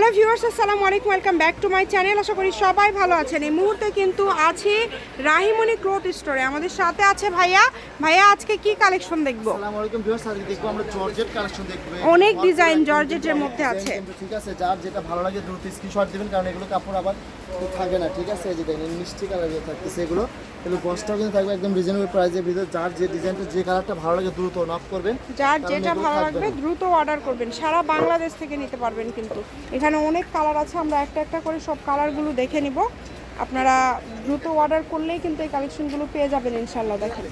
Hello viewers আসসালামু আলাইকুম welcome back to my channel আশা করি সবাই ভালো আছেন। এই মুহূর্তে কিন্তু আছি রাহিমণি ক্লোথ স্টোরে আমাদের সাথে আছে ভাইয়া। ভাইয়া আজকে কি কালেকশন দেখব? আসসালামু আলাইকুম ভিউয়ার্স আজকে দেখব আমরা জর্জেট কালেকশন দেখব। অনেক ডিজাইন জর্জেটের মধ্যে আছে। ঠিক আছে যার যেটা ভালো লাগে দ্রুত স্ক্রিনশট দিবেন কারণ এগুলো কাপড় আবার থাকে না ঠিক আছে এই যে দেখেন মিষ্টি কালারের থাকতেছে এগুলো। এগুলো বস্তাও কিন্তু থাকবে একদম রিজনেবল প্রাইসের ভিতরে। যার যে ডিজাইনটা যে কালারটা ভালো লাগে দ্রুত নক করবেন। যার যেটা ভালো লাগবে দ্রুত অর্ডার করবেন। সারা বাংলাদেশ থেকে নিতে পারবেন কিন্তু। এখানে অনেক কালার আছে আমরা একটা একটা করে সব কালারগুলো দেখে নিব। আপনারা দ্রুত অর্ডার করলেই কিন্তু এই কালেকশনগুলো পেয়ে যাবেন ইনশাল্লাহ দেখেন।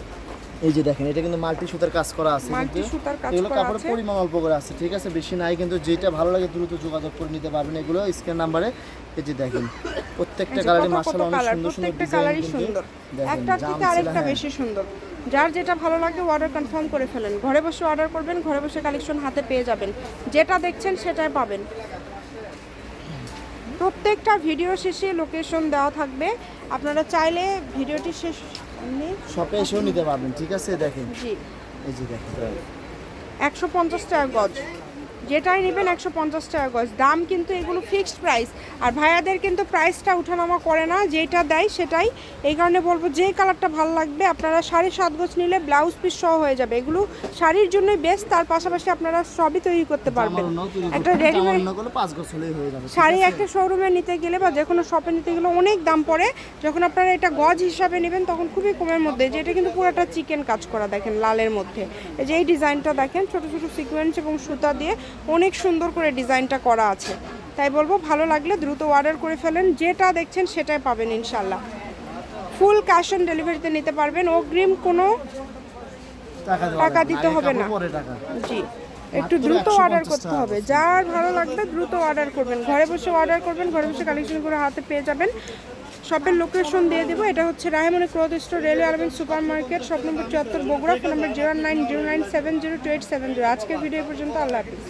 এই যে দেখেন এটা কিন্তু মাল্টি সুতার কাজ করা আছে কিন্তু। সুতার কাজ করা কাপড়ের আছে। পরিমাণ অল্প করে আছে ঠিক আছে? বেশি নাই কিন্তু যেটা ভালো লাগে দ্রুত যোগাযোগ করে নিতে পারবেন এগুলো। স্ক্যান নাম্বারে এই যে দেখেন প্রত্যেকটা এই যে কালারে কত কত মাশাআল্লাহ অনেক সুন্দর সুন্দর প্রত্যেকটা ডিজাইন কালারই সুন্দর। একটা থেকে আরেকটা হ্যাঁ। বেশি সুন্দর। যার যেটা ভালো লাগে অর্ডার কনফার্ম করে ফেলেন। ঘরে বসে অর্ডার করবেন ঘরে বসে কালেকশন হাতে পেয়ে যাবেন। যেটা দেখছেন সেটাই পাবেন। প্রত্যেকটা ভিডিও শেষে লোকেশন দেওয়া থাকবে। আপনারা চাইলে ভিডিওটি শেষ শপে এসেও নিতে পারবেন ঠিক আছে? দেখেন। জি। এই যে দেখেন। একশো পঞ্চাশ টাকা গজ। যেটাই নেবেন একশো পঞ্চাশ টাকা গজ। দাম কিন্তু এগুলো ফিক্সড প্রাইস আর ভাইয়াদের কিন্তু প্রাইসটা উঠানামা করে না যেটা দেয় সেটাই। এই কারণে বলব যে কালারটা ভালো লাগবে আপনারা সাড়ে সাত গজ নিলে ব্লাউজ পিস সহ হয়ে যাবে। এগুলো শাড়ির জন্যই বেস্ট তার পাশাপাশি আপনারা সবই তৈরি করতে পারবেন। একটা রেডিমেড শাড়ি একটা শোরুমে নিতে গেলে বা যে কোনো শপে নিতে গেলে অনেক দাম পড়ে। যখন আপনারা এটা গজ হিসাবে নেবেন তখন খুবই কমের মধ্যে। যেটা কিন্তু পুরোটা চিকেন কাজ করা দেখেন লালের মধ্যে। এই যে এই ডিজাইনটা দেখেন ছোট ছোট সিকোয়েন্স এবং সুতা দিয়ে অনেক সুন্দর করে ডিজাইনটা করা আছে। তাই বলব ভালো লাগলে দ্রুত অর্ডার করে ফেলেন যেটা দেখছেন সেটাই পাবেন ইনশাল্লাহ ফুল ক্যাশ অন ডেলিভারিতে নিতে পারবেন অগ্রিম কোনো টাকা। দিতে হবে না। জি একটু দ্রুত অর্ডার করতে হবে। যার ভালো লাগবে দ্রুত অর্ডার করবেন। ঘরে বসে অর্ডার করবেন ঘরে বসে কালেকশন করে হাতে পেয়ে যাবেন। শপের লোকেশন দিয়ে দেবো এটা হচ্ছে Raimoni cloth store railway urban super market shop number চুয়াত্তর Bogura phone number zero nine zero nine seven zero two eight seven zero. আজকের ভিডিও পর্যন্ত আল্লাহ হাফিজ।